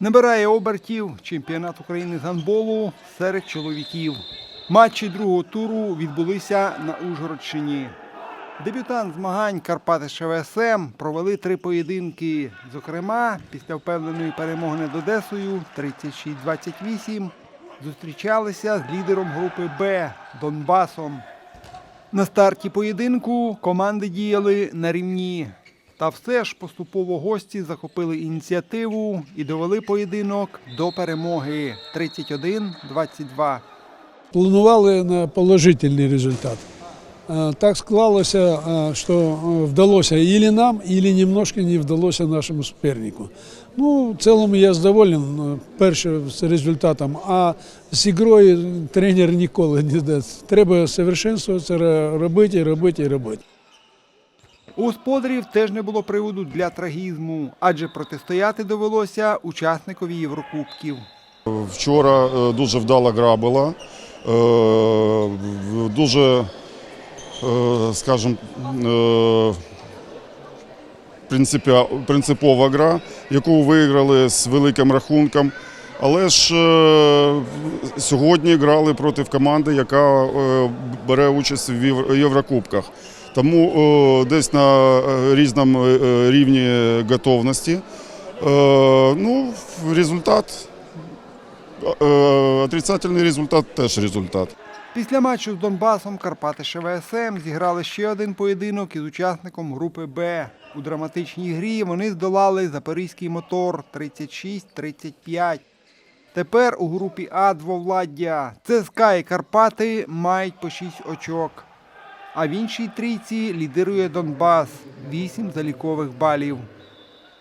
Набирає обертів чемпіонат України з гандболу серед чоловіків. Матчі другого туру відбулися на Ужгородщині. Дебютант змагань Карпати ШВСМ провели три поєдинки. Зокрема, після впевненої перемоги над Одесою 36-28 зустрічалися з лідером групи Б Донбасом. На старті поєдинку команди діяли на рівні. Та все ж поступово гості захопили ініціативу і довели поєдинок до перемоги 31-22. планували на положительний результат. Е, Так склалося, е, що е, вдалося і нам, і немножко не вдалося нашому супернику. Ну, в цілому я задоволен перше з результатом, а з ігрою тренер ніколи не дасть. Треба совершенствуватися, робити, робити, робити. У господарів теж не було приводу для трагізму, адже протистояти довелося учасникові Єврокубків. Вчора е, дуже вдала гра була, е, дуже, е, скажімо, принципова гра, яку виграли з великим рахунком. Але ж сьогодні грали проти команди, яка бере участь в Єврокубках. Тому е, десь на е, різному е, рівні готовності. Е, Ну, результат Е, Отрицательний результат теж результат. Після матчу з Донбасом Карпати ШВСМ зіграли ще один поєдинок із учасником групи Б. У драматичній грі вони здолали запорізький мотор 36-35. Тепер у групі А двовладдя. ЦСКА і Карпати мають по 6 очок. А в іншій трійці лідирує Донбас 8 залікових балів.